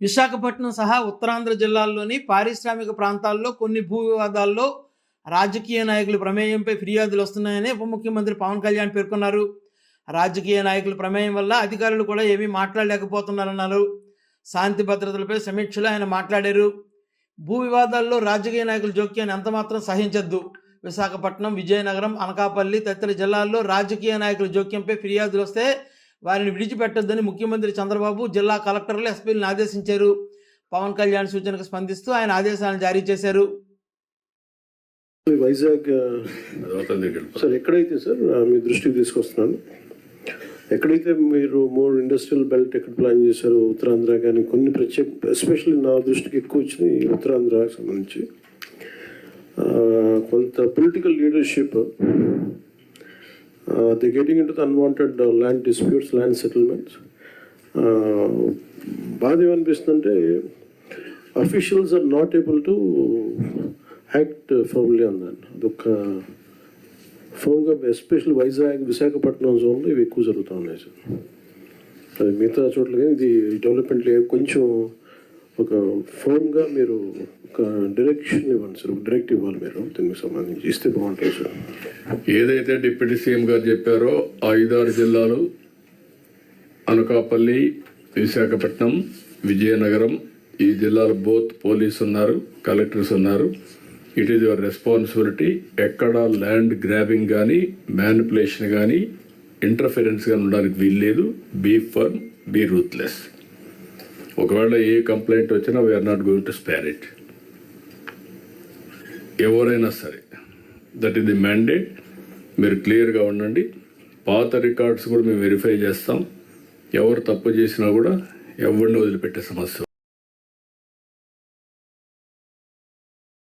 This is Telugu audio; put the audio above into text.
విశాఖపట్నం సహా ఉత్తరాంధ్ర జిల్లాల్లోని పారిశ్రామిక ప్రాంతాల్లో కొన్ని భూ వివాదాల్లో రాజకీయ నాయకుల ప్రమేయంపై ఫిర్యాదులు వస్తున్నాయని ఉప ముఖ్యమంత్రి పవన్ కళ్యాణ్ పేర్కొన్నారు. రాజకీయ నాయకుల ప్రమేయం వల్ల అధికారులు కూడా ఏమీ మాట్లాడలేకపోతున్నారన్నారు. శాంతి భద్రతలపై సమీక్షలో ఆయన మాట్లాడారు. భూ వివాదాల్లో రాజకీయ నాయకుల జోక్యాన్ని ఎంతమాత్రం సహించద్దు. విశాఖపట్నం విజయనగరం అనకాపల్లి తదితర జిల్లాల్లో రాజకీయ నాయకుల జోక్యంపై ఫిర్యాదులు వస్తే వారిని విడిచిపెట్టొద్దని ముఖ్యమంత్రి చంద్రబాబు జిల్లా కలెక్టర్లు ఎస్పీలను ఆదేశించారు. పవన్ కళ్యాణ్ సూచనకు స్పందిస్తూ ఆయన ఆదేశాలను జారీ చేశారు. వైజాగ్ సార్ ఎక్కడైతే సార్ మీ దృష్టికి తీసుకొస్తున్నాను? ఎక్కడైతే మీరు మోర్ ఇండస్ట్రియల్ బెల్ట్ ఎక్కడ ప్లాన్ చేశారో ఉత్తరాంధ్ర కానీ కొన్ని ప్రత్యేక ఎస్పెషల్లీ నా దృష్టికి ఎక్కువ వచ్చినాయి ఉత్తరాంధ్రకు సంబంధించి. కొంత political leadership the getting in to the unwanted land disputes land settlements బాధ ఏమనిపిస్తుందంటే officials are not able to act firmly on దాన్ని అదొక ఫోన్గా ఎస్పెషల్ వైజాగ్ విశాఖపట్నం జోన్లో ఇవి ఎక్కువ జరుగుతూ ఉన్నాయి సార్ అది మిగతా చోట్ల ఇది డెవలప్మెంట్ కొంచెం ఒక ఫోన్గా మీరు ఒక డైరెక్షన్ ఇవ్వండి సార్ ఒక డైరెక్ట్ ఇవ్వాలి మీరు దీనికి సంబంధించి. ఇస్తే బాగుంటుంది సార్ ఏదైతే డిప్యూటీ సీఎం గారు చెప్పారో ఐదారు జిల్లాలు అనకాపల్లి విశాఖపట్నం విజయనగరం ఈ జిల్లాలో బోత్ పోలీస్ ఉన్నారు కలెక్టర్స్ ఉన్నారు. ఇట్ ఈజ్ యువర్ రెస్పాన్సిబిలిటీ ఎక్కడ ల్యాండ్ గ్రాబింగ్ కానీ మ్యానిపులేషన్ కానీ ఇంటర్ఫిరెన్స్ కానీ ఉండడానికి వీల్లేదు. బీ ఫర్మ్ బీ రూత్లెస్ ఒకవేళ ఏ కంప్లైంట్ వచ్చినా we are not going to spare it ఎవరైనా సరే దట్ ఈస్ ది మ్యాండేట్ మీరు క్లియర్గా ఉండండి. పాత రికార్డ్స్ కూడా మేము వెరిఫై చేస్తాం. ఎవరు తప్పు చేసినా కూడా ఎవరిని వదిలిపెట్టే సమస్య